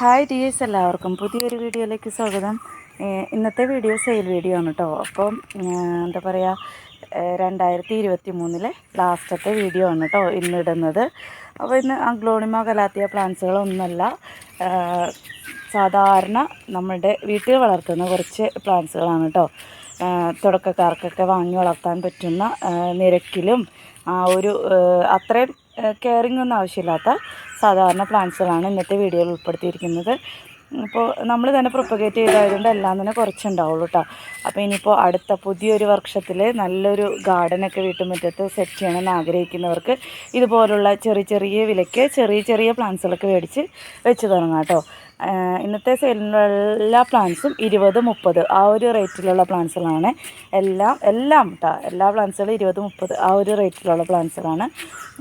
Hi dears എല്ലാവർക്കും പുതിയൊരു വീഡിയോയിലേക്ക് സ്വാഗതം. ഇന്നത്തെ വീഡിയോ സെയിൽ വീഡിയോ ആണ് കേട്ടോ അപ്പം എന്താ പറയുക രണ്ടായിരത്തി ഇരുപത്തി മൂന്നിലെ ലാസ്റ്റത്തെ വീഡിയോ ആണ് കേട്ടോ ഇന്നിടുന്നത്. അപ്പോൾ ഇന്ന് അഗ്ലോണിമ കലാത്തിയ പ്ലാന്റ്സുകളൊന്നുമല്ല സാധാരണ നമ്മളുടെ വീട്ടിൽ വളർത്തുന്ന കുറച്ച് പ്ലാന്റ്സുകളാണ് കേട്ടോ തുടക്കക്കാർക്കൊക്കെ വാങ്ങി വളർത്താൻ പറ്റുന്ന നിരക്കിലും ആ ഒരു അത്രയും കെയറിംഗ് ഒന്നും ആവശ്യമില്ലാത്ത സാധാരണ പ്ലാന്റ്സുകളാണ് ഇന്നത്തെ വീഡിയോയിൽ ഉൾപ്പെടുത്തിയിരിക്കുന്നത്. അപ്പോൾ നമ്മൾ തന്നെ പ്രൊപ്പഗേറ്റ് ചെയ്തായതുകൊണ്ട് എല്ലാം തന്നെ കുറച്ചുണ്ടാവുള്ളൂ കേട്ടോ അപ്പോൾ ഇനിയിപ്പോൾ അടുത്ത പുതിയൊരു വർഷത്തിൽ നല്ലൊരു ഗാർഡനൊക്കെ വീട്ടുമുറ്റത്ത് സെറ്റ് ചെയ്യണമെന്ന് ആഗ്രഹിക്കുന്നവർക്ക് ഇതുപോലുള്ള ചെറിയ ചെറിയ വിലയ്ക്ക് ചെറിയ ചെറിയ പ്ലാന്റ്സുകളൊക്കെ മേടിച്ച് വെച്ച് തുടങ്ങാം കേട്ടോ ഇന്നത്തെ സെയിലിലുള്ള എല്ലാ പ്ലാന്റ്സും ഇരുപത് മുപ്പത്. ആ ഒരു റേറ്റിലുള്ള പ്ലാന്റ്സുകളാണ്. എല്ലാം എല്ലാം കേട്ടോ എല്ലാ പ്ലാന്റ്സുകളും ഇരുപത് മുപ്പത് ആ ഒരു റേറ്റിലുള്ള പ്ലാന്റ്സുകളാണ്.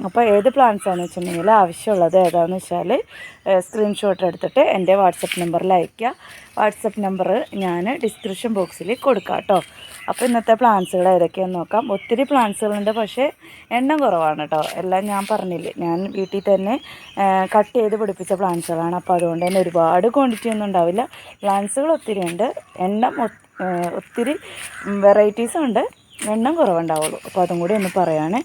അപ്പോൾ ഏത് പ്ലാന്റ്സ് ആണെന്ന് വെച്ചിട്ടുണ്ടെങ്കിൽ ആവശ്യമുള്ളത് ഏതാണെന്ന് വെച്ചാൽ സ്ക്രീൻഷോട്ട് എടുത്തിട്ട് എന്റെ വാട്സപ്പ് നമ്പറിൽ അയയ്ക്കുക. വാട്സപ്പ് നമ്പർ ഞാൻ ഡിസ്ക്രിപ്ഷൻ ബോക്സിൽ കൊടുക്കാം കേട്ടോ അപ്പോൾ ഇന്നത്തെ പ്ലാന്റ്സുകൾ ഏതൊക്കെയാണെന്ന് നോക്കാം. ഒത്തിരി പ്ലാന്റ്സുകളുണ്ട് പക്ഷേ എണ്ണം കുറവാണ് കേട്ടോ എല്ലാം ഞാൻ പറഞ്ഞില്ലേ. ഞാൻ വീട്ടിൽ തന്നെ കട്ട് ചെയ്ത് പിടിപ്പിച്ച പ്ലാന്റ്സുകളാണ് അപ്പോൾ അതുകൊണ്ട് തന്നെ ഒരുപാട് ക്വാണ്ടിറ്റി ഒന്നും ഉണ്ടാവില്ല. പ്ലാന്റ്സുകൾ ഒത്തിരി ഉണ്ട്. എണ്ണം ഒത്തിരി വെറൈറ്റീസും ഉണ്ട്. എണ്ണം കുറവുണ്ടാവുള്ളൂ. അപ്പോൾ അതും കൂടി ഒന്ന് പറയുകയാണേ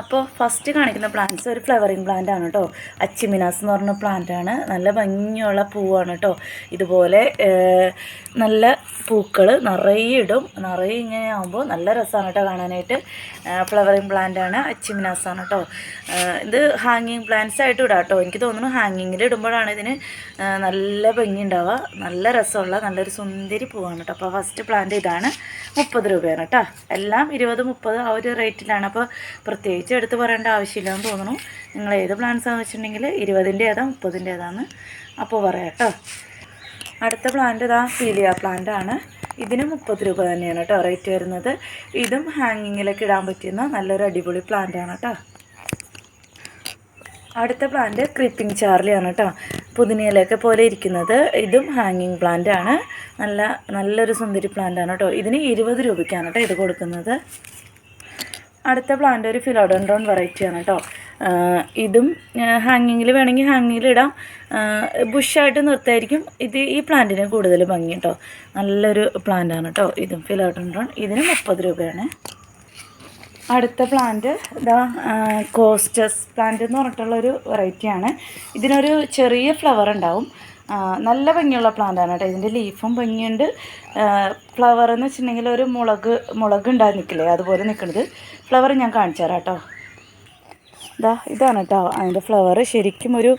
അപ്പോൾ ഫസ്റ്റ് കാണിക്കുന്ന പ്ലാന്റ്സ് ഒരു ഫ്ലവറിങ് പ്ലാന്റ് ആണ് കേട്ടോ അച്ചിമിനാസ് എന്ന് പറഞ്ഞ പ്ലാന്റ് ആണ്. നല്ല ഭംഗിയുള്ള പൂവാണ് കേട്ടോ ഇതുപോലെ നല്ല പൂക്കൾ നിറയെ ഇടും. നിറയെ ഇങ്ങനെ ആകുമ്പോൾ നല്ല രസമാണ് കേട്ടോ കാണാനായിട്ട്. ഫ്ലവറിങ് പ്ലാന്റ് ആണ്. അച്ചിമിനാസ് ആണ് കേട്ടോ ഇത് ഹാങ്ങിങ് പ്ലാന്റ്സ് ആയിട്ട് ഇടാം കേട്ടോ എനിക്ക് തോന്നുന്നു ഹാങ്ങിങ്ങിൽ ഇടുമ്പോഴാണ് ഇതിന് നല്ല ഭംഗി ഉണ്ടാവുക നല്ല രസമുള്ള നല്ലൊരു സുന്ദരി പൂവാണ് കേട്ടോ അപ്പോൾ ഫസ്റ്റ് പ്ലാന്റ് ഇതാണ്. മുപ്പത് രൂപയാണ് കേട്ടോ എല്ലാം ഇരുപത് മുപ്പത് ആ ഒരു റേറ്റിലാണ് അപ്പോൾ പ്രത്യേകിച്ച് എടുത്ത് പറയേണ്ട ആവശ്യമില്ലാന്ന് തോന്നുന്നു. നിങ്ങൾ ഏത് പ്ലാൻസ് ആണെന്ന് വെച്ചിട്ടുണ്ടെങ്കിൽ ഇരുപതിന്റെ ഏതാ മുപ്പതിന്റെ ഏതാന്ന് അപ്പോൾ പറയാം കേട്ടോ. അടുത്ത പ്ലാന്റ് ഇതാ ഫീലിയ പ്ലാന്റ് ആണ്. ഇതിന് മുപ്പത് രൂപ തന്നെയാണ് കേട്ടോ റേറ്റ് വരുന്നത്. ഇതും ഹാങ്ങിങ്ങിലൊക്കെ ഇടാൻ പറ്റുന്ന നല്ലൊരു അടിപൊളി പ്ലാന്റ് ആണ് കേട്ടോ. അടുത്ത പ്ലാന്റ് ക്രീപ്പിംഗ് ചാർലിയാണ് കേട്ടോ. പുതിനയിലൊക്കെ പോലെ ഇരിക്കുന്നത് ഇതും ഹാങ്ങിങ് പ്ലാന്റ് ആണ്. നല്ല നല്ലൊരു സുന്ദരി പ്ലാന്റ് ആണ് കേട്ടോ. ഇതിന് ഇരുപത് രൂപയ്ക്കാണ് കേട്ടോ ഇത് കൊടുക്കുന്നത്. അടുത്ത പ്ലാന്റ് ഒരു ഫിലോഡൻഡ്രോൺ വെറൈറ്റി ആണ് കേട്ടോ ഇതും ഹാങ്ങിങ്ങിൽ വേണമെങ്കിൽ ഹാങ്ങിങ്ങിൽ ഇടാം. ബുഷായിട്ട് നിർത്തായിരിക്കും. ഇത് ഈ പ്ലാന്റിന് കൂടുതൽ ഭംഗി കേട്ടോ നല്ലൊരു പ്ലാന്റ് ആണ് കേട്ടോ ഇതും ഫിലോഡൻഡ്രോൺ ഇതിന് മുപ്പത് രൂപയാണ്. അടുത്ത പ്ലാന്റ് ഇതാ കോസ്റ്റസ് പ്ലാന്റ് എന്ന് പറഞ്ഞിട്ടുള്ളൊരു വെറൈറ്റിയാണ് ഇതിനൊരു ചെറിയ ഫ്ലവർ ഉണ്ടാവും. നല്ല ഭംഗിയുള്ള പ്ലാന്റാണ് കേട്ടോ. ഇതിന്റെ ലീഫും ഭംഗിയുണ്ട്. ഫ്ലവർ എന്ന് വെച്ചിട്ടുണ്ടെങ്കിൽ ഒരു മുളക് മുളക് ഉണ്ടായി നിൽക്കില്ലേ അതുപോലെ നിൽക്കുന്നത് ഫ്ലവർ ഞാൻ കാണിച്ചു തരാം കേട്ടോ. ഇതാ ഇതാണ് കേട്ടോ അതിന്റെ ഫ്ലവർ ശരിക്കും ഒരു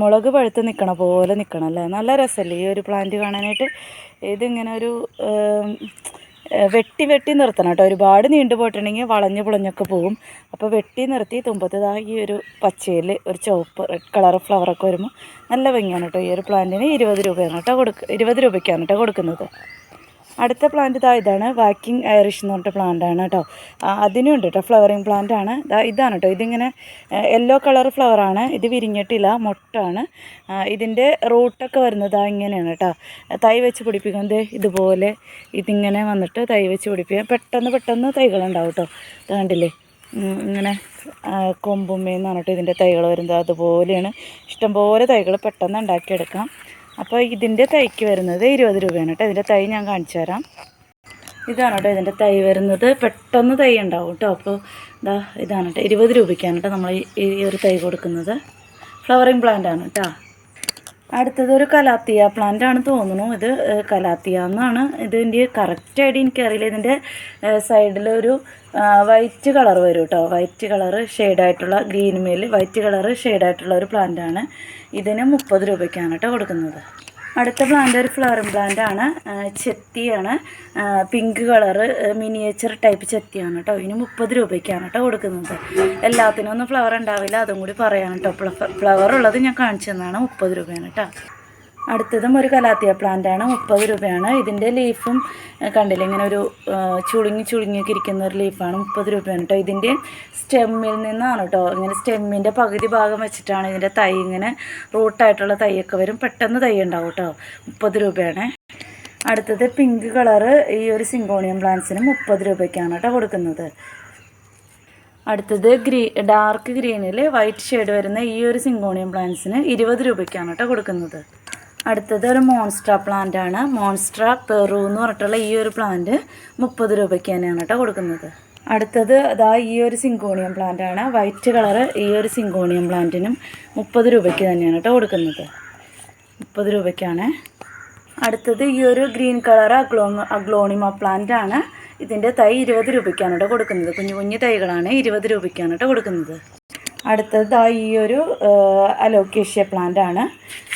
മുളക് പഴുത്ത് നിൽക്കണ പോലെ നിൽക്കണം അല്ലേ നല്ല രസമല്ലേ ഈ ഒരു പ്ലാന്റ് കാണാനായിട്ട്? ഇതിങ്ങനെ ഒരു വെട്ടി വെട്ടി നിർത്തണം കേട്ടോ. ഒരുപാട് നീണ്ടു പോയിട്ടുണ്ടെങ്കിൽ വളഞ്ഞ് പുളഞ്ഞൊക്കെ പോകും അപ്പോൾ വെട്ടി നിർത്തി തുമ്പത്തതാ ഈ ഒരു പച്ചയിൽ ഒരു ചുവപ്പ് റെഡ് കളർ ഫ്ലവറൊക്കെ വരുമ്പോൾ നല്ല ഭംഗിയാണ് കേട്ടോ. ഈ ഒരു പ്ലാന്റിന് ഇരുപത് രൂപയാണ് കേട്ടോ കൊടുക്ക ഇരുപത് രൂപയ്ക്കാണ് കേട്ടോ കൊടുക്കുന്നത്. അടുത്ത പ്ലാന്റ് ഇതാ ഇതാണ് വാക്കിംഗ് ഐറിഷ് എന്ന് പറഞ്ഞിട്ട് പ്ലാന്റ് ആണ് കേട്ടോ അതിനും ഉണ്ട് കേട്ടോ ഫ്ലവറിങ് പ്ലാന്റ് ആണ്. ഇതാ ഇതാണ് കേട്ടോ ഇതിങ്ങനെ യെല്ലോ കളർ ഫ്ലവറാണ് ഇത് വിരിഞ്ഞിട്ടില്ല മൊട്ടാണ്. ഇതിന്റെ റൂട്ടൊക്കെ വരുന്നത് ഇങ്ങനെയാണ് കേട്ടോ തൈ വെച്ച് പിടിപ്പിക്കുന്നത് ഇതുപോലെ ഇതിങ്ങനെ വന്നിട്ട് തൈ വെച്ച് പിടിപ്പിക്കുക പെട്ടെന്ന് പെട്ടെന്ന് തൈകളുണ്ടാവും കേട്ടോ കണ്ടില്ലേ? ഇങ്ങനെ കൊമ്പുമ്മേന്നാണ് കൊമ്പുമ്മേന്ന് പറഞ്ഞിട്ട് ഇതിന്റെ തൈകൾ വരുന്നത്. അതുപോലെയാണ്. ഇഷ്ടംപോലെ തൈകൾ പെട്ടെന്ന് ഉണ്ടാക്കിയെടുക്കാം. അപ്പോൾ ഇതിന്റെ തൈക്ക് വരുന്നത് ഇരുപത് രൂപയാണ് കേട്ടോ. ഇതിന്റെ തൈ ഞാൻ കാണിച്ചു തരാം. ഇതാണ് കേട്ടോ ഇതിന്റെ തൈ വരുന്നത്. പെട്ടെന്ന് തൈ ഉണ്ടാവും കേട്ടോ. അപ്പോൾ ഇതാ ഇതാണ് കേട്ടോ. ഇരുപത് രൂപയ്ക്കാണ് കേട്ടോ നമ്മൾ ഈ- ഒരു തൈ കൊടുക്കുന്നത്. ഫ്ലവറിങ് പ്ലാന്റ് ആണ് കേട്ടോ. അടുത്തത് ഒരു കലാത്തിയ പ്ലാന്റ് ആണ് തോന്നുന്നു. ഇത് കലാത്തിയ എന്നാണ്. ഇതിന്റെ കറക്റ്റ് ഐഡിയ എനിക്കറിയില്ല ഇതിന്റെ സൈഡിലൊരു വൈറ്റ് കളർ വരും കേട്ടോ വൈറ്റ് കളറ് ഷെയ്ഡായിട്ടുള്ള ഗ്രീൻ മേൽ വൈറ്റ് കളറ് ഷെയ്ഡായിട്ടുള്ള ഒരു പ്ലാന്റ് ആണ്. ഇതിന് മുപ്പത് രൂപയ്ക്കാണ് കേട്ടോ കൊടുക്കുന്നത്. അടുത്ത പ്ലാന്റ് ഒരു ഫ്ലവറിങ് പ്ലാന്റ് ആണ്. ചെത്തിയാണ്. പിങ്ക് കളറ് മിനിയേച്ചർ ടൈപ്പ് ചെത്തിയാണ് കേട്ടോ ഇനി മുപ്പത് രൂപയ്ക്കാണ് കേട്ടോ കൊടുക്കുന്നത്. എല്ലാത്തിനും ഒന്നും ഫ്ലവർ ഉണ്ടാവില്ല. അതും കൂടി പറയാം കേട്ടോ ഫ്ലവർ ഉള്ളത് ഞാൻ കാണിച്ചു തന്നാണ് മുപ്പത് രൂപയാണ് കേട്ടോ അടുത്തതും ഒരു കലാത്തിയ പ്ലാന്റ് ആണ്. മുപ്പത് രൂപയാണ്. ഇതിന്റെ ലീഫും കണ്ടില്ല? ഇങ്ങനെ ഒരു ചുളുങ്ങി ചുളുങ്ങിയൊക്കെ ഇരിക്കുന്ന ഒരു ലീഫാണ് മുപ്പത് രൂപയാണ് കേട്ടോ ഇതിന്റെ സ്റ്റെമ്മിൽ നിന്നാണ് കേട്ടോ ഇങ്ങനെ സ്റ്റെമ്മിന്റെ പകുതി ഭാഗം വെച്ചിട്ടാണ് ഇതിന്റെ തൈ ഇങ്ങനെ റൂട്ടായിട്ടുള്ള തൈയൊക്കെ വരും. പെട്ടെന്ന് തൈ ഉണ്ടാവും കേട്ടോ മുപ്പത് രൂപയാണ്. അടുത്തത് പിങ്ക് കളറ് ഈ ഒരു സിങ്കോണിയം പ്ലാന്റ്സിന് മുപ്പത് രൂപയ്ക്കാണ് കേട്ടോ കൊടുക്കുന്നത്. അടുത്തത് ഗ്രീ ഡാർക്ക് ഗ്രീനിൽ വൈറ്റ് ഷെയ്ഡ് വരുന്ന ഈ ഒരു സിങ്കോണിയം പ്ലാന്റ്സിന് ഇരുപത് രൂപയ്ക്കാണ് കേട്ടോ കൊടുക്കുന്നത്. അടുത്തത് ഒരു മോൺസ്ട്ര പ്ലാന്റ് ആണ്. മോൺസ്ട്ര പെറു എന്ന് പറഞ്ഞിട്ടുള്ള ഈ ഒരു പ്ലാന്റ് മുപ്പത് രൂപയ്ക്ക് തന്നെയാണ് കേട്ടോ കൊടുക്കുന്നത്. അടുത്തത് അതാ ഈ ഒരു സിങ്കോണിയം പ്ലാന്റ് ആണ്. വൈറ്റ് കളറ് ഈ ഒരു സിങ്കോണിയം പ്ലാന്റിനും മുപ്പത് രൂപയ്ക്ക് തന്നെയാണ് കേട്ടോ കൊടുക്കുന്നത്. മുപ്പത് രൂപയ്ക്കാണ്. അടുത്തത് ഈ ഒരു ഗ്രീൻ കളർ അഗ്ലോ അഗ്ലോണിമ പ്ലാന്റ് ആണ്. ഇതിന്റെ തൈ ഇരുപത് രൂപയ്ക്കാണ് കേട്ടോ കൊടുക്കുന്നത്. കുഞ്ഞു കുഞ്ഞു തൈകളാണ് ഇരുപത് രൂപയ്ക്കാണ് കേട്ടോ കൊടുക്കുന്നത്. അടുത്തത് ദാ ഈ ഒരു അലോക്കേഷ്യ പ്ലാന്റ് ആണ്.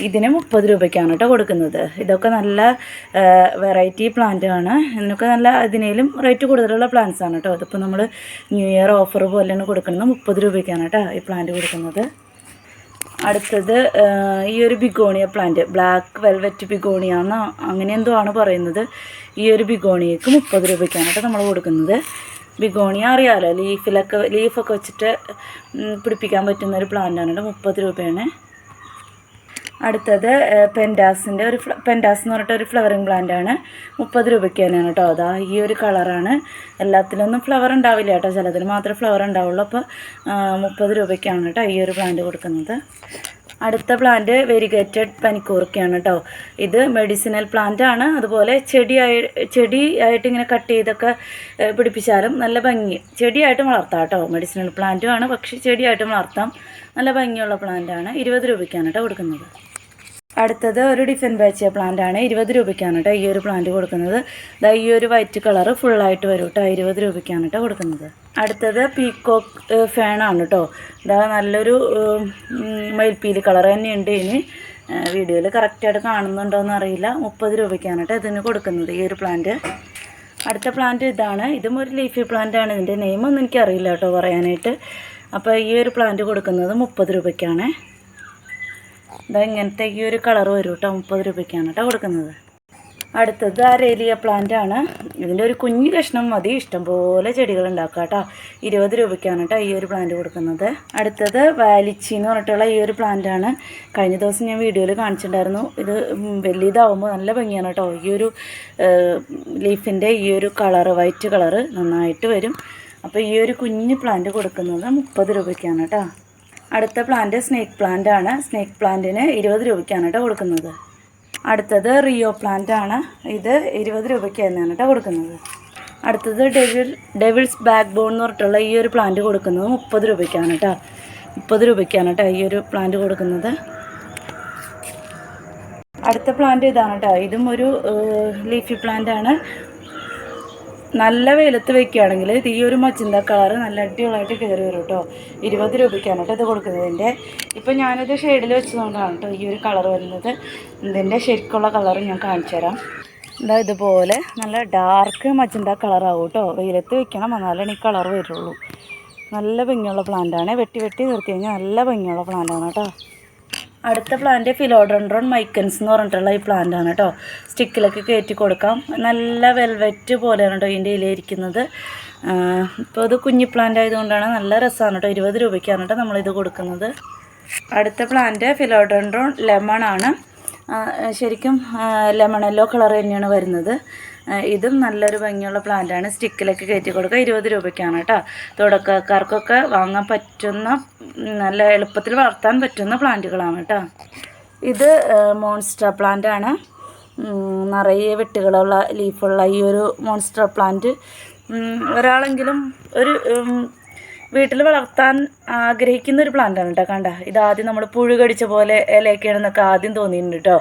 ഇതിന് മുപ്പത് രൂപയ്ക്കാണ് കേട്ടോ കൊടുക്കുന്നത്. ഇതൊക്കെ നല്ല വെറൈറ്റി പ്ലാന്റ് ആണ്. ഇതിനൊക്കെ നല്ല ഇതിനേലും റേറ്റ് കൂടുതലുള്ള പ്ലാന്റ്സ് ആണ് കേട്ടോ. അതിപ്പോൾ നമ്മൾ ന്യൂ ഇയർ ഓഫർ പോലെയാണ് കൊടുക്കുന്നത്. മുപ്പത് രൂപയ്ക്കാണ് കേട്ടോ ഈ പ്ലാന്റ് കൊടുക്കുന്നത്. അടുത്തത് ഈ ഒരു begonia plant black velvet begonia എന്ന് അങ്ങനെ എന്തോ ആണ് പറയുന്നത്. ഈ ഒരു ബിഗോണിയക്ക് മുപ്പത് രൂപയ്ക്കാണ് കേട്ടോ നമ്മൾ കൊടുക്കുന്നത്. ബിഗോണിയ അറിയാമല്ലോ ലീഫിലൊക്കെ ലീഫൊക്കെ വെച്ചിട്ട് പിടിപ്പിക്കാൻ പറ്റുന്ന ഒരു പ്ലാന്റാണ് മുപ്പത് രൂപയാണ്. അടുത്തത് പെൻഡാസിന്റെ ഒരു പെൻഡാസ് എന്ന് പറഞ്ഞിട്ട് ഒരു ഫ്ലവറിങ് പ്ലാന്റ് ആണ്. മുപ്പത് രൂപയ്ക്ക് തന്നെയാണ് കേട്ടോ. അതാ ഈ ഒരു കളറാണ് എല്ലാത്തിലൊന്നും ഫ്ലവർ ഉണ്ടാവില്ല കേട്ടോ. ചിലതിന് മാത്രമേ ഫ്ലവർ ഉണ്ടാവുള്ളൂ. അപ്പോൾ മുപ്പത് രൂപയ്ക്കാണ് കേട്ടോ ഈ ഒരു പ്ലാന്റ് കൊടുക്കുന്നത്. അടുത്ത പ്ലാന്റ് വെരിഗേറ്റഡ് പനിക്കൂർക്കയാണ് കേട്ടോ ഇത് മെഡിസിനൽ പ്ലാന്റ് ആണ്. അതുപോലെ ചെടിയായി ചെടി ആയിട്ട് ഇങ്ങനെ കട്ട് ചെയ്തൊക്കെ പിടിപ്പിച്ചാലും നല്ല ഭംഗി. ചെടിയായിട്ട് വളർത്താം കേട്ടോ മെഡിസിനൽ പ്ലാന്റും ആണ്. പക്ഷേ ചെടിയായിട്ട് വളർത്താം. നല്ല ഭംഗിയുള്ള പ്ലാന്റ് ആണ്. ഇരുപത് രൂപയ്ക്കാണ് കേട്ടോ കൊടുക്കുന്നത്. അടുത്തത് ഒരു ഡിഫൻ ബാച്ചിയ പ്ലാന്റ് ആണ്. ഇരുപത് രൂപയ്ക്കാണ് കേട്ടോ ഈ ഒരു പ്ലാന്റ് കൊടുക്കുന്നത്. ദാ ഈ ഒരു വൈറ്റ് കളർ ഫുള്ളായിട്ട് വരും കേട്ടോ ഇരുപത് രൂപയ്ക്കാണ് കേട്ടോ കൊടുക്കുന്നത്. അടുത്തത് പീക്കോക്ക് ഫാനാണ് കേട്ടോ ഇതാ നല്ലൊരു മയിൽപ്പീലി കളർ തന്നെയുണ്ട് ഇനി. വീഡിയോയിൽ കറക്റ്റായിട്ട് കാണുന്നുണ്ടോ എന്ന് അറിയില്ല. മുപ്പത് രൂപയ്ക്കാണ് കേട്ടോ ഇതിന് കൊടുക്കുന്നത് ഈ ഒരു പ്ലാന്റ് അടുത്ത പ്ലാന്റ് ഇതാണ്. ഇതും ഒരു ലീഫി പ്ലാന്റ് ആണ്. ഇതിന്റെ നെയിമൊന്നും എനിക്കറിയില്ല കേട്ടോ പറയാനായിട്ട്. അപ്പോൾ ഈ ഒരു പ്ലാന്റ് കൊടുക്കുന്നത് മുപ്പത് രൂപയ്ക്കാണ്. ഇതാ ഇങ്ങനത്തെ ഈ ഒരു കളർ വരും കേട്ടോ മുപ്പത് രൂപയ്ക്കാണ് കേട്ടോ കൊടുക്കുന്നത്. അടുത്തത് അരേലിയ പ്ലാന്റ് ആണ്. ഇതിന്റെ ഒരു കുഞ്ഞു കഷ്ണം മതി ഇഷ്ടംപോലെ ചെടികൾ ഉണ്ടാക്കുക കേട്ടോ ഇരുപത് രൂപയ്ക്കാണ് കേട്ടോ ഈ ഒരു പ്ലാന്റ് കൊടുക്കുന്നത്. അടുത്തത് വാലിച്ചി എന്ന് പറഞ്ഞിട്ടുള്ള ഈ ഒരു പ്ലാന്റ് ആണ്. കഴിഞ്ഞ ദിവസം ഞാൻ വീഡിയോയിൽ കാണിച്ചിട്ടുണ്ടായിരുന്നു. ഇത് വലിയതാവുമ്പോൾ നല്ല ഭംഗിയാണ് കേട്ടോ ഈ ഒരു ലീഫിന്റെ ഈ ഒരു കളറ് വൈറ്റ് കളറ് നന്നായിട്ട് വരും. അപ്പോൾ ഈ ഒരു കുഞ്ഞു പ്ലാന്റ് കൊടുക്കുന്നത് മുപ്പത് രൂപയ്ക്കാണ് കേട്ടോ അടുത്ത പ്ലാന്റ് സ്നേക്ക് പ്ലാന്റ് ആണ്. സ്നേക്ക് പ്ലാന്റിന് ഇരുപത് രൂപയ്ക്കാണ് കേട്ടോ കൊടുക്കുന്നത്. അടുത്തത് റിയോ പ്ലാന്റ് ആണ്. ഇത് ഇരുപത് രൂപയ്ക്ക് തന്നെയാണ് കേട്ടോ കൊടുക്കുന്നത്. അടുത്തത് ഡെവിൾ ഡെവിൾസ് ബാക്ക് ബോൺ എന്ന് പറഞ്ഞിട്ടുള്ള ഈ ഒരു പ്ലാന്റ് കൊടുക്കുന്നത് മുപ്പത് രൂപയ്ക്കാണ് കേട്ടോ മുപ്പത് രൂപയ്ക്കാണ് കേട്ടോ ഈ ഒരു പ്ലാന്റ് കൊടുക്കുന്നത്. അടുത്ത പ്ലാന്റ് ഇതാണ് കേട്ടോ ഇതും ഒരു ലീഫി പ്ലാന്റ് ആണ്. നല്ല വെയിലത്ത് വെക്കുകയാണെങ്കിൽ ഈ ഒരു മച്ചിന്ത കളർ നല്ല അടിപൊളിയായിട്ട് കയറി വരും കേട്ടോ. ഇരുപത് രൂപയ്ക്കാണ് കേട്ടോ ഇത് കൊടുക്കുന്നതിന്റെ. ഇപ്പം ഞാനിത് ഷെയ്ഡിൽ വെച്ചതുകൊണ്ടാണ് കേട്ടോ ഈ ഒരു കളർ വരുന്നത്. ഇതിന്റെ ശരിക്കുള്ള കളർ ഞാൻ കാണിച്ചു തരാം. എന്താ ഇതുപോലെ നല്ല ഡാർക്ക് മച്ചിന്ത കളറാവും കേട്ടോ. വെയിലത്ത് വെക്കണം എന്നാലാണ് ഈ കളർ വരുള്ളൂ. നല്ല ഭംഗിയുള്ള പ്ലാന്റാണ് വെട്ടി വെട്ടി നിർത്തി കഴിഞ്ഞാൽ നല്ല ഭംഗിയുള്ള പ്ലാന്റാണ് കേട്ടോ. അടുത്ത പ്ലാന്റ് ഫിലോഡൻഡ്രോൺ മൈക്കൻസ് എന്ന് പറഞ്ഞിട്ടുള്ള ഈ പ്ലാന്റ് ആണ് കേട്ടോ. സ്റ്റിക്കിലൊക്കെ കയറ്റി കൊടുക്കാം. നല്ല വെൽവെറ്റ് പോലെയാണ് കേട്ടോ ഇതിന്റെ ഇലയിരിക്കുന്നത് ഇപ്പോൾ ഇത് കുഞ്ഞി പ്ലാന്റ് ആയതുകൊണ്ടാണ് നല്ല രസമാണ് കേട്ടോ. ഇരുപത് രൂപയ്ക്കാണ് കേട്ടോ നമ്മളിത് കൊടുക്കുന്നത്. അടുത്ത പ്ലാന്റ് ഫിലോഡൻഡ്രോൺ ലെമൺ ആണ്. ശരിക്കും ലെമൺ യെല്ലോ കളർ തന്നെയാണ് വരുന്നത്. ഇതും നല്ലൊരു ഭംഗിയുള്ള പ്ലാന്റാണ് സ്റ്റിക്കിലൊക്കെ കയറ്റി കൊടുക്കുക ഇരുപത് രൂപയ്ക്കാണ് കേട്ടോ തുടക്കക്കാർക്കൊക്കെ വാങ്ങാൻ പറ്റുന്ന നല്ല എളുപ്പത്തിൽ വളർത്താൻ പറ്റുന്ന പ്ലാന്റുകളാണ് കേട്ടോ ഇത് മോൺസ്റ്റർ പ്ലാന്റ് ആണ്. നിറയെ വെട്ടുകളുള്ള ലീഫുള്ള ഈ ഒരു മോൺസ്റ്റർ പ്ലാന്റ് ഒരാളെങ്കിലും ഒരു വീട്ടിൽ വളർത്താൻ ആഗ്രഹിക്കുന്ന ഒരു പ്ലാന്റാണ് കേട്ടോ കണ്ട. ഇത് ആദ്യം നമ്മൾ പുഴു കടിച്ച പോലെ ഇലയൊക്കെയാണെന്നൊക്കെ ആദ്യം തോന്നിയിട്ടുണ്ട് കേട്ടോ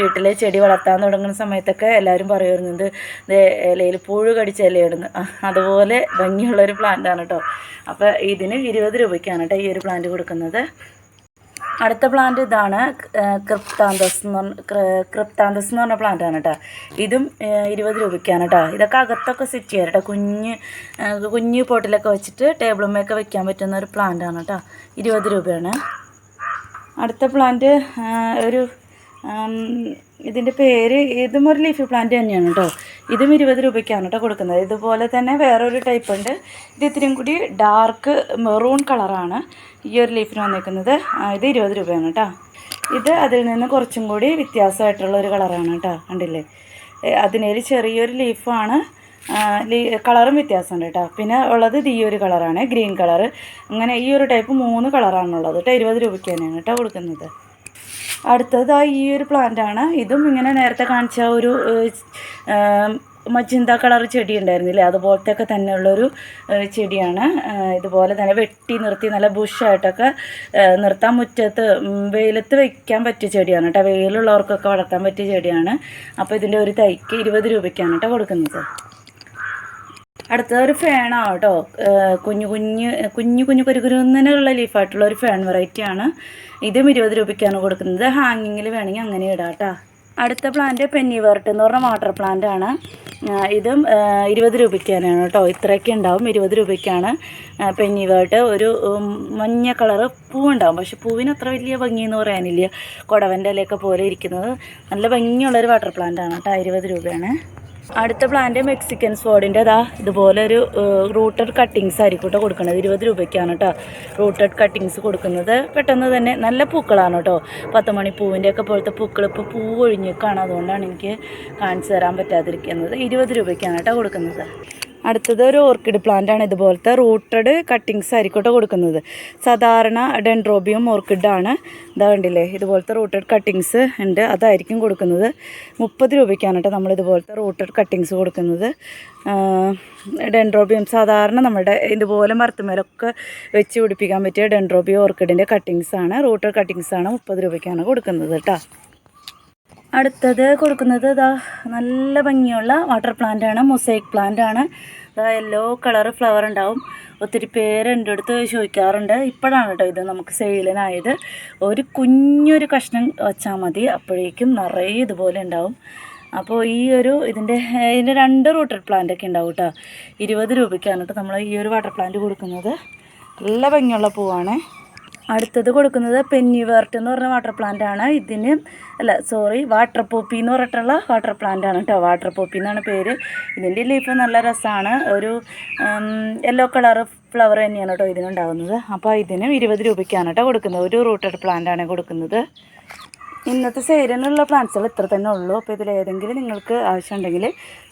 വീട്ടിൽ ചെടി വളർത്താൻ തുടങ്ങുന്ന സമയത്തൊക്കെ എല്ലാവരും പറയുന്നത് ഇലയിൽ പുഴു കടിച്ച ഇലയാണെന്ന്. അതുപോലെ ഭംഗിയുള്ളൊരു പ്ലാന്റാണ് കേട്ടോ അപ്പോൾ ഇതിന് ഇരുപത് രൂപയ്ക്കാണ് കേട്ടോ ഈ ഒരു പ്ലാന്റ് കൊടുക്കുന്നത്. അടുത്ത പ്ലാന്റ് ഇതാണ് ക്രിപ്താന്തസ് എന്ന് പറഞ്ഞ ക്രിപ്താന്തസ് എന്ന് പറഞ്ഞ പ്ലാന്റ് ആണ് കേട്ടോ ഇതും ഇരുപത് രൂപയ്ക്കാണ് കേട്ടോ ഇതൊക്കെ അകത്തൊക്കെ സെറ്റ് ചെയ്യാം കേട്ടോ കുഞ്ഞ് കുഞ്ഞ് പോട്ടിലൊക്കെ വെച്ചിട്ട് ടേബിളുമ്മയൊക്കെ വെക്കാൻ പറ്റുന്ന ഒരു പ്ലാന്റ് ആണ് കേട്ടോ ഇരുപത് രൂപയാണ്. അടുത്ത പ്ലാന്റ് ഒരു ഇതിന്റെ പേര് ഇതും ഒരു ലീഫി പ്ലാന്റ് തന്നെയാണ് കേട്ടോ ഇതും ഇരുപത് രൂപയ്ക്കാണ് കേട്ടോ കൊടുക്കുന്നത്. ഇതുപോലെ തന്നെ വേറൊരു ടൈപ്പ് ഉണ്ട്. ഇത് ഇത്തിരിയും കൂടി ഡാർക്ക് മെറൂൺ കളറാണ് ഈ ഒരു ലീഫിന് വന്നേക്കുന്നത്. ഇത് ഇരുപത് രൂപയാണ് കേട്ടോ ഇത് അതിൽ നിന്ന് കുറച്ചും കൂടി വ്യത്യാസമായിട്ടുള്ള ഒരു കളറാണ് കേട്ടോ കണ്ടില്ലേ? അതിനേൽ ചെറിയൊരു ലീഫാണ് കളറും വ്യത്യാസമുണ്ട് കേട്ടോ പിന്നെ ഉള്ളത് ഇത് ഈ ഒരു കളറാണ് ഗ്രീൻ കളറ് അങ്ങനെ ഈ ഒരു ടൈപ്പ് മൂന്ന് കളറാണുള്ളത് കേട്ടോ ഇരുപത് രൂപയ്ക്ക് തന്നെയാണ് കേട്ടോ കൊടുക്കുന്നത്. അടുത്തത് ആ ഈ ഒരു പ്ലാന്റ് ആണ്. ഇതും ഇങ്ങനെ നേരത്തെ കാണിച്ച ഒരു മജിന്ത കളർ ചെടി ഉണ്ടായിരുന്നില്ലേ? അതുപോലത്തെ ഒക്കെ തന്നെയുള്ളൊരു ചെടിയാണ്. ഇതുപോലെ തന്നെ വെട്ടി നിർത്തി നല്ല ബുഷായിട്ടൊക്കെ നിർത്താൻ മുറ്റത്ത് വെയിലത്ത് വയ്ക്കാൻ പറ്റിയ ചെടിയാണ് കേട്ടോ. വെയിലുള്ളവർക്കൊക്കെ വളർത്താൻ പറ്റിയ ചെടിയാണ്. അപ്പോൾ ഇതിന്റെ ഒരു തൈക്ക് ഇരുപത് രൂപയ്ക്കാണ് കേട്ടോ കൊടുക്കുന്നത്. അടുത്തത് ഒരു ഫേണാണ് കേട്ടോ. കുഞ്ഞു കുഞ്ഞ് കുഞ്ഞു കുഞ്ഞു കുരുകുരുന്നനുള്ള ലീഫായിട്ടുള്ള ഒരു ഫേൺ വെറൈറ്റി ആണ്. ഇതും ഇരുപത് രൂപയ്ക്കാണ് കൊടുക്കുന്നത്. ഹാങ്ങിങ്ങിൽ വേണമെങ്കിൽ അങ്ങനെ ഇടാം കേട്ടോ. അടുത്ത പ്ലാന്റ് പെന്നി വേർട്ട് എന്ന് പറഞ്ഞ വാട്ടർ പ്ലാന്റ് ആണ്. ഇതും ഇരുപത് രൂപയ്ക്കാണ് കേട്ടോ. ഇത്രയൊക്കെ ഉണ്ടാവും ഇരുപത് രൂപയ്ക്കാണ്. പെന്നിവേർട്ട് പെന്നി വേർട്ട് ഒരു മഞ്ഞ കളറ് പൂവുണ്ടാവും. പക്ഷെ പൂവിന് അത്ര വലിയ ഭംഗിയെന്ന് പറയാനില്ല. കുടവന്റെ ഇലയൊക്കെ പോലെ ഇരിക്കുന്നത്. നല്ല ഭംഗിയുള്ളൊരു വാട്ടർ പ്ലാന്റ് ആണ് കേട്ടോ. ഇരുപത് രൂപയാണ്. അടുത്ത പ്ലാന്റ് മെക്സിക്കൻ സ്പോഡിന്റെ അതാ ഇതുപോലെ ഒരു റൂട്ടഡ് കട്ടിങ്സ് ആയിരിക്കും കേട്ടോ കൊടുക്കുന്നത് ഇരുപത് രൂപയ്ക്കാണ് കേട്ടോ റൂട്ടഡ് കട്ടിങ്സ് കൊടുക്കുന്നത്. പെട്ടെന്ന് തന്നെ നല്ല പൂക്കളാണ് കേട്ടോ പത്ത് മണി പൂവിന്റെ ഒക്കെ പോലത്തെ പൂക്കൾ ഇപ്പോൾ പൂ ഒഴിഞ്ഞേക്കാണ് അതുകൊണ്ടാണ് എനിക്ക് കാണിച്ചു തരാൻ പറ്റാതിരിക്കുന്നത്. ഇരുപത് രൂപയ്ക്കാണ് കേട്ടോ കൊടുക്കുന്നത്. അടുത്തത് ഒരു ഓർക്കിഡ് പ്ലാന്റ് ആണ് ഇതുപോലത്തെ റൂട്ടഡ് കട്ടിങ്സ് ആയിരിക്കട്ടെ കൊടുക്കുന്നത്. സാധാരണ ഡെൻഡ്രോബിയം ഓർക്കിഡാണ് ഇതാ കണ്ടില്ലേ? ഇതുപോലത്തെ റൂട്ടഡ് കട്ടിങ്സ് ഉണ്ട്. അതായിരിക്കും കൊടുക്കുന്നത്. മുപ്പത് രൂപയ്ക്കാണ് കേട്ടോ നമ്മൾ ഇതുപോലത്തെ റൂട്ടഡ് കട്ടിങ്സ് കൊടുക്കുന്നത്. ഡെൻഡ്രോബിയം സാധാരണ നമ്മുടെ ഇതുപോലെ മരത്തുമേലൊക്കെ വെച്ച് പിടിപ്പിക്കാൻ പറ്റിയ ഡെൻഡ്രോബിയം ഓർക്കിഡിന്റെ കട്ടിങ്സാണ് റൂട്ടഡ് കട്ടിങ്സാണ് മുപ്പത് രൂപയ്ക്കാണ് കൊടുക്കുന്നത് കേട്ടോ അടുത്തത് കൊടുക്കുന്നത് ഇതാ നല്ല ഭംഗിയുള്ള വാട്ടർ പ്ലാന്റ് ആണ് മൊസൈക്ക് പ്ലാന്റ് ആണ്. ഇതാ യെല്ലോ കളർ ഫ്ലവർ ഉണ്ടാവും. ഒത്തിരി പേര് എന്റെ അടുത്ത് ചോദിക്കാറുണ്ട്. ഇപ്പോഴാണ് കേട്ടോ ഇത് നമുക്ക് സെയിലിനായത് ഒരു കുഞ്ഞൊരു കഷ്ണം വെച്ചാൽ മതി. അപ്പോഴേക്കും നിറയെ ഇതുപോലെ ഉണ്ടാവും. അപ്പോൾ ഈ ഒരു ഇതിന്റെ ഇതിന്റെ രണ്ട് റൂട്ടഡ് പ്ലാന്റ് ഒക്കെ ഉണ്ടാവും കേട്ടോ ഇരുപത് രൂപയ്ക്കാണ് കേട്ടോ നമ്മൾ ഈ ഒരു വാട്ടർ പ്ലാന്റ് കൊടുക്കുന്നത്. നല്ല ഭംഗിയുള്ള പൂവാണ്. അടുത്തത് കൊടുക്കുന്നത് പെന്നി വേർട്ട് എന്ന് പറഞ്ഞ വാട്ടർ പ്ലാന്റ് ആണ്. ഇതിന് അല്ല സോറി വാട്ടർ പോപ്പി എന്ന് പറഞ്ഞിട്ടുള്ള വാട്ടർ പ്ലാന്റ് ആണ് കേട്ടോ വാട്ടർ പോപ്പി എന്നാണ് പേര്. ഇതിന്റെ ലീഫ് നല്ല രസമാണ് ഒരു യെല്ലോ കളർ ഫ്ലവർ തന്നെയാണ് കേട്ടോ ഇതിനുണ്ടാകുന്നത് അപ്പോൾ ഇതിന് ഇരുപത് രൂപയ്ക്കാണ് കേട്ടോ കൊടുക്കുന്നത്. ഒരു റൂട്ടഡ് പ്ലാന്റ് ആണ് കൊടുക്കുന്നത്. ഇന്നത്തെ സേരനുള്ള പ്ലാന്റ്സുകൾ ഇത്ര തന്നെ ഉള്ളൂ. അപ്പോൾ ഇതിലേതെങ്കിലും നിങ്ങൾക്ക് ആവശ്യമുണ്ടെങ്കിൽ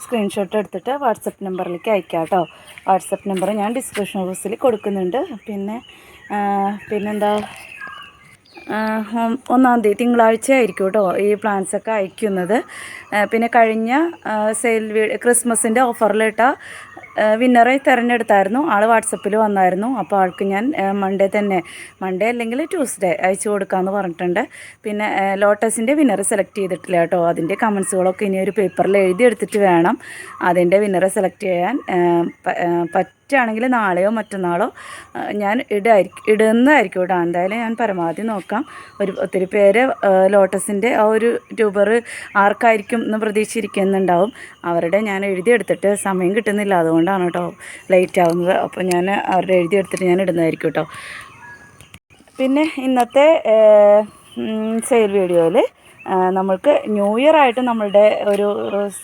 സ്ക്രീൻഷോട്ട് എടുത്തിട്ട് വാട്സപ്പ് നമ്പറിലേക്ക് അയക്കാം കേട്ടോ വാട്സപ്പ് നമ്പർ ഞാൻ ഡിസ്ക്രിപ്ഷൻ ബോക്സിൽ കൊടുക്കുന്നുണ്ട്. പിന്നെ പിന്നെന്താ? ഒന്നാം തീയതി തിങ്കളാഴ്ച ആയിരിക്കും കേട്ടോ ഈ പ്ലാൻസ് ഒക്കെ അയക്കുന്നത് പിന്നെ കഴിഞ്ഞ സെയിൽ ക്രിസ്മസിന്റെ ഓഫറിലിട്ട വിന്നറെ തിരഞ്ഞെടുത്തായിരുന്നു. ആൾ വാട്സപ്പിൽ വന്നായിരുന്നു. അപ്പോൾ ആൾക്ക് ഞാൻ മൺഡേ തന്നെ മൺഡേ അല്ലെങ്കിൽ ട്യൂസ്ഡേ അയച്ചു കൊടുക്കാമെന്ന് പറഞ്ഞിട്ടുണ്ട്. പിന്നെ ലോട്ടസിന്റെ വിന്നറെ സെലക്ട് ചെയ്തിട്ടില്ല കേട്ടോ. അതിന്റെ കമൻസുകളൊക്കെ ഇനി ഒരു പേപ്പറിൽ എഴുതി എടുത്തിട്ട് വേണം അതിന്റെ വിന്നറെ സെലക്ട് ചെയ്യാൻ ആ, പ- ആ, പറ്റുകയാണെങ്കിൽ നാളെയോ മറ്റന്നാളോ ഞാൻ ഇടായിരിക്കും ഇടുന്നതായിരിക്കും കേട്ടോ. എന്തായാലും ഞാൻ പരമാവധി നോക്കാം. ഒരു ഒത്തിരി പേര് ലോട്ടസിന്റെ ആ ഒരു ട്യൂബർ ആർക്കായിരിക്കും എന്ന് പ്രതീക്ഷിച്ചിരിക്കുന്നുണ്ടാവും. അവരുടെ ഞാൻ എഴുതിയെടുത്തിട്ട് സമയം കിട്ടുന്നില്ല. അതുകൊണ്ടാണ് കേട്ടോ ലേറ്റ് ആവുന്നത്. അപ്പോൾ ഞാൻ അവരുടെ എഴുതിയെടുത്തിട്ട് ഞാൻ ഇടുന്നതായിരിക്കും കേട്ടോ. പിന്നെ ഇന്നത്തെ സെയിൽ വീഡിയോയിൽ നമ്മൾക്ക് ന്യൂ ഇയർ ആയിട്ട് നമ്മളുടെ ഒരു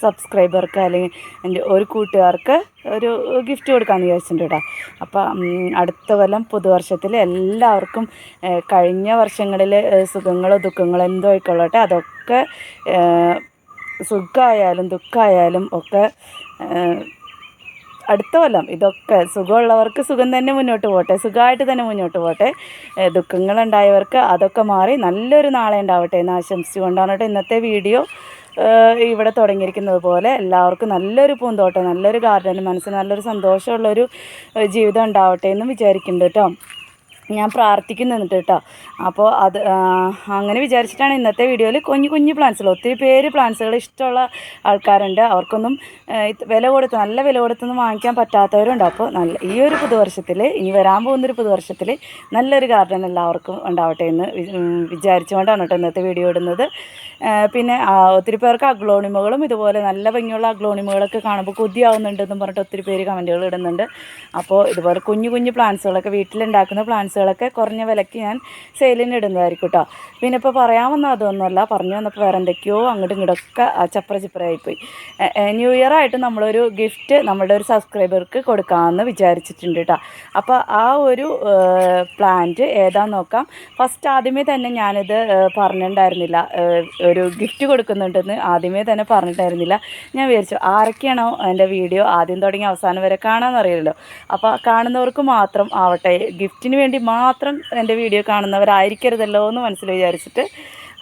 സബ്സ്ക്രൈബർക്ക് അല്ലെങ്കിൽ എന്റെ ഒരു കൂട്ടുകാർക്ക് ഒരു ഗിഫ്റ്റ് കൊടുക്കാമെന്ന് വിചാരിച്ചിട്ടുണ്ട് കേട്ടോ. അപ്പം അടുത്ത കൊല്ലം പുതുവർഷത്തിൽ എല്ലാവർക്കും കഴിഞ്ഞ വർഷങ്ങളിൽ സുഖങ്ങളോ ദുഃഖങ്ങളോ എന്തോ ആയിക്കൊള്ളട്ടെ. അതൊക്കെ സുഖമായാലും ദുഃഖമായാലും ഒക്കെ അടുത്ത കൊല്ലം. ഇതൊക്കെ സുഖമുള്ളവർക്ക് സുഖം തന്നെ മുന്നോട്ട് പോട്ടെ. സുഖമായിട്ട് തന്നെ മുന്നോട്ട് പോട്ടെ. ദുഃഖങ്ങളുണ്ടായവർക്ക് അതൊക്കെ മാറി നല്ലൊരു നാളെ ഉണ്ടാവട്ടെ എന്ന് ആശംസിച്ചുകൊണ്ടാണ് കേട്ടോ ഇന്നത്തെ വീഡിയോ ഇവിടെ തുടങ്ങിയിരിക്കുന്നത് പോലെ. എല്ലാവർക്കും നല്ലൊരു പൂന്തോട്ടം നല്ലൊരു ഗാർഡൻ മനസ്സിന് നല്ലൊരു സന്തോഷമുള്ളൊരു ജീവിതം ഉണ്ടാവട്ടെ എന്നും വിചാരിക്കുന്നുണ്ട് കേട്ടോ. ഞാൻ പ്രാർത്ഥിക്കുന്നുണ്ട് കേട്ടോ. അപ്പോൾ അത് അങ്ങനെ വിചാരിച്ചിട്ടാണ് ഇന്നത്തെ വീഡിയോയിൽ കുഞ്ഞു കുഞ്ഞു പ്ലാന്റ്സുകൾ ഒത്തിരി പേര് പ്ലാന്റ്സുകൾ ഇഷ്ടമുള്ള ആൾക്കാരുണ്ട്. അവർക്കൊന്നും വില കൊടുത്ത് നല്ല വില കൊടുത്തൊന്നും വാങ്ങിക്കാൻ പറ്റാത്തവരുണ്ട്. അപ്പോൾ നല്ല ഈ ഒരു പുതുവർഷത്തിൽ ഇനി വരാൻ പോകുന്നൊരു പുതുവർഷത്തിൽ നല്ലൊരു ഗാർഡൻ എല്ലാവർക്കും ഉണ്ടാവട്ടെ എന്ന് വിചാരിച്ചുകൊണ്ടാണ് കേട്ടോ ഇന്നത്തെ വീഡിയോ ഇടുന്നത്. പിന്നെ ഒത്തിരി പേർക്ക് അഗ്ലോണിമകളും ഇതുപോലെ നല്ല ഭംഗിയുള്ള അഗ്ലോണിമകളൊക്കെ കാണുമ്പോൾ കൊതിയാവുന്നുണ്ടെന്നും പറഞ്ഞിട്ട് ഒത്തിരി പേര് കമന്റുകൾ ഇടുന്നുണ്ട്. അപ്പോൾ ഇതുപോലെ കുഞ്ഞു കുഞ്ഞു പ്ലാന്റ്സുകളൊക്കെ വീട്ടിലുണ്ടാക്കുന്ന പ്ലാന്റ്സുകൾ പ്ലാന്റ്സുകളൊക്കെ കുറഞ്ഞ വിലയ്ക്ക് ഞാൻ സെയിലിന് ഇടുന്നതായിരിക്കും കേട്ടോ. പിന്നെ ഇപ്പോൾ പറയാൻ വന്ന അതൊന്നുമല്ല പറഞ്ഞു വന്നപ്പോൾ വേറെ എന്തൊക്കെയോ അങ്ങോട്ടും ഇങ്ങോട്ടൊക്കെ ചപ്പറ ചിപ്പറായിപ്പോയി ന്യൂ ഇയർ ആയിട്ട് നമ്മളൊരു ഗിഫ്റ്റ് നമ്മുടെ ഒരു സബ്സ്ക്രൈബർക്ക് കൊടുക്കാമെന്ന് വിചാരിച്ചിട്ടുണ്ട് കേട്ടോ. അപ്പോൾ ആ ഒരു പ്ലാന്റ് ഏതാന്ന് നോക്കാം. ഫസ്റ്റ് ആദ്യമേ തന്നെ ഞാനിത് പറഞ്ഞിട്ടുണ്ടായിരുന്നില്ല. ഒരു ഗിഫ്റ്റ് കൊടുക്കുന്നുണ്ടെന്ന് ആദ്യമേ തന്നെ പറഞ്ഞിട്ടായിരുന്നില്ല ഞാൻ വിചാരിച്ചു ആരൊക്കെയാണോ എന്റെ വീഡിയോ ആദ്യം തുടങ്ങി അവസാനം വരെ കാണാമെന്നറിയില്ലല്ലോ അപ്പോൾ കാണുന്നവർക്ക് മാത്രം ആവട്ടെ ഗിഫ്റ്റിന് വേണ്ടി മാത്രം എന്റെ വീഡിയോ കാണുന്നവരായിരിക്കരുതല്ലോ എന്ന് മനസ്സിൽ വിചാരിച്ചിട്ട്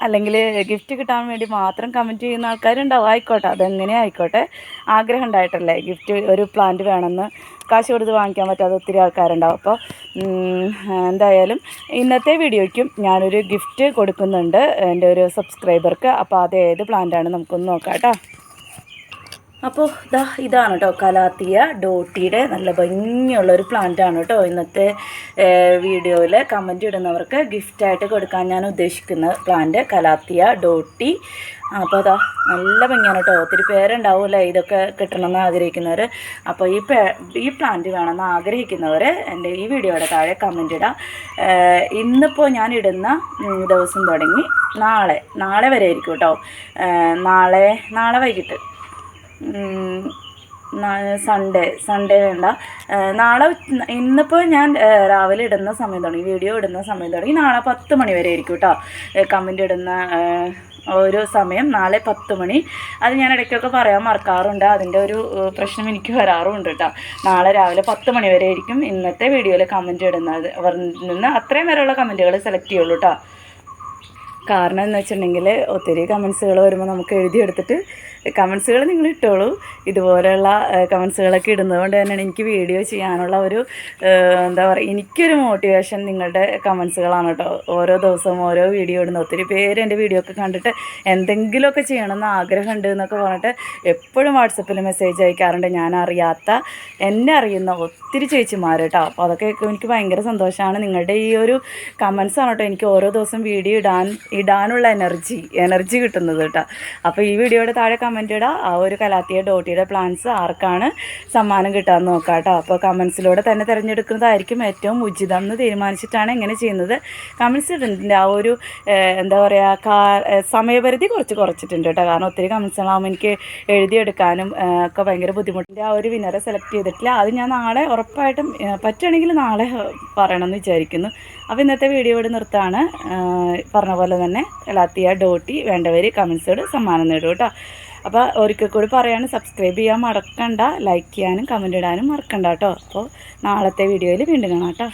അല്ലെങ്കിൽ ഗിഫ്റ്റ് കിട്ടാൻ വേണ്ടി മാത്രം കമന്റ് ചെയ്യുന്ന ആൾക്കാരുണ്ടാവും. ആയിക്കോട്ടെ അതെങ്ങനെ ആയിക്കോട്ടെ. ആഗ്രഹം ഉണ്ടായിട്ടല്ലേ? ഗിഫ്റ്റ് ഒരു പ്ലാന്റ് വേണമെന്ന് കാശ് കൊടുത്ത് വാങ്ങിക്കാൻ പറ്റാത്ത ഒത്തിരി ആൾക്കാരുണ്ടാവും. അപ്പോൾ എന്തായാലും ഇന്നത്തെ വീഡിയോയ്ക്കും ഞാനൊരു ഗിഫ്റ്റ് കൊടുക്കുന്നുണ്ട് എന്റെ ഒരു സബ്സ്ക്രൈബർക്ക് അപ്പോൾ അത് ഏത് പ്ലാന്റാണ് നമുക്കൊന്ന് നോക്കാം കേട്ടോ. അപ്പോൾ ദാ ഇതാണ് കേട്ടോ കലാത്തിയ ഡോട്ടിയുടെ നല്ല ഭംഗിയുള്ള ഒരു പ്ലാന്റ് ആണ് കേട്ടോ ഇന്നത്തെ വീഡിയോയിൽ കമന്റ് ഇടുന്നവർക്ക് ഗിഫ്റ്റായിട്ട് കൊടുക്കാൻ ഞാൻ ഉദ്ദേശിക്കുന്ന പ്ലാന്റ് കലാത്തിയ ഡോട്ടി. അപ്പോൾ അതാ നല്ല ഭംഗിയാണ് കേട്ടോ ഒത്തിരി പേരുണ്ടാവുമല്ലേ ഇതൊക്കെ കിട്ടണമെന്ന് ആഗ്രഹിക്കുന്നവർ അപ്പോൾ ഈ ഈ പ്ലാന്റ് വേണമെന്ന് ആഗ്രഹിക്കുന്നവർ എന്റെ ഈ വീഡിയോയുടെ താഴെ കമന്റ് ഇടാം. ഇന്നിപ്പോൾ ഞാൻ ഇടുന്ന ദിവസം തുടങ്ങി നാളെ. നാളെ വരെ ആയിരിക്കും കേട്ടോ നാളെ നാളെ വൈകിട്ട്. സൺഡേ സൺഡേ വേണ്ട. നാളെ ഇന്നിപ്പോൾ ഞാൻ രാവിലെ ഇടുന്ന സമയം തുടങ്ങി വീഡിയോ ഇടുന്ന സമയം തുടങ്ങി. നാളെ പത്ത് മണി വരെ ആയിരിക്കും കേട്ടോ കമന്റ് ഇടുന്ന ഓരോ സമയം. നാളെ പത്ത് മണി. അത് ഞാൻ ഇടയ്ക്കൊക്കെ പറയാൻ മറക്കാറുണ്ട്. അതിന്റെ ഒരു പ്രശ്നം എനിക്ക് വരാറുമുണ്ട് കേട്ടോ നാളെ രാവിലെ പത്ത് മണി വരെ ആയിരിക്കും ഇന്നത്തെ വീഡിയോയിൽ കമന്റ് ഇടുന്നത്. അവർ നിന്ന് അത്രയും വരെയുള്ള കമന്റുകൾ സെലക്ട് ചെയ്യുള്ളൂ കേട്ടോ കാരണം എന്ന് വെച്ചിട്ടുണ്ടെങ്കിൽ ഒത്തിരി കമൻസുകൾ വരുമ്പോൾ നമുക്ക് എഴുതിയെടുത്തിട്ട് കമൻസുകൾ നിങ്ങൾ ഇട്ടോളൂ. ഇതുപോലെയുള്ള കമൻസുകളൊക്കെ ഇടുന്നതുകൊണ്ട് തന്നെയാണ് എനിക്ക് വീഡിയോ ചെയ്യാനുള്ള ഒരു എന്താ പറയുക എനിക്കൊരു മോട്ടിവേഷൻ നിങ്ങളുടെ കമൻസുകളാണ് കേട്ടോ. ഓരോ ദിവസവും ഓരോ വീഡിയോ ഇടുന്ന ഒത്തിരി പേര് എന്റെ വീഡിയോ ഒക്കെ കണ്ടിട്ട് എന്തെങ്കിലുമൊക്കെ ചെയ്യണമെന്ന് ആഗ്രഹമുണ്ട് എന്നൊക്കെ പറഞ്ഞിട്ട് എപ്പോഴും വാട്സപ്പിൽ മെസ്സേജ് അയക്കാറുണ്ട്. ഞാൻ അറിയാത്ത എന്നെ അറിയുന്ന ഒത്തിരി ചേച്ചിമാർ കേട്ടോ. അപ്പോൾ അതൊക്കെ എനിക്ക് ഭയങ്കര സന്തോഷമാണ്. നിങ്ങളുടെ ഈ ഒരു കമൻസാണ് കേട്ടോ എനിക്ക് ഓരോ ദിവസം വീഡിയോ ഇടാൻ ഇടാനുള്ള എനർജി എനർജി കിട്ടുന്നത് കേട്ടോ. അപ്പോൾ ഈ വീഡിയോയുടെ താഴെ കമന്റ് ഇടുക ആ ഒരു കലാത്തിയ ഡോട്ടിയുടെ പ്ലാൻസ് ആർക്കാണ് സമ്മാനം കിട്ടാൻ നോക്കാം കേട്ടോ അപ്പോൾ കമൻസിലൂടെ തന്നെ തിരഞ്ഞെടുക്കുന്നതായിരിക്കും ഏറ്റവും ഉചിതം എന്ന് തീരുമാനിച്ചിട്ടാണ് ഇങ്ങനെ ചെയ്യുന്നത്. കമൻസ് ഇടുന്നതിന്റെ ആ ഒരു എന്താ പറയുക സമയപരിധി കുറച്ച് കുറച്ചിട്ടുണ്ട് കേട്ടോ. കാരണം ഒത്തിരി കമൻസുകളാകുമ്പോൾ എനിക്ക് എഴുതിയെടുക്കാനും ഒക്കെ ഭയങ്കര ബുദ്ധിമുട്ടിന്റെ ആ ഒരു വിന്നറെ സെലക്ട് ചെയ്തിട്ടില്ല. അത് ഞാൻ നാളെ ഉറപ്പായിട്ടും പറ്റുകയാണെങ്കിൽ നാളെ പറയണം പറയണമെന്ന് വിചാരിക്കുന്നു. അപ്പോൾ ഇന്നത്തെ വീഡിയോ ഇവിടെ നിർത്താണ്. പറഞ്ഞ പോലെ തന്നെ കലാത്തിയ ഡോട്ടി വേണ്ടവർ കമൻസോട് സമ്മാനം നേടും കേട്ടോ. അപ്പോൾ ഒരിക്കൽ കൂടി പറയാണ് സബ്സ്ക്രൈബ് ചെയ്യാൻ മറക്കണ്ട ലൈക്ക് ചെയ്യാനും കമന്റ് ഇടാനും മറക്കണ്ട കേട്ടോ അപ്പോൾ നാളത്തെ വീഡിയോയിൽ വീണ്ടും കാണാം കേട്ടോ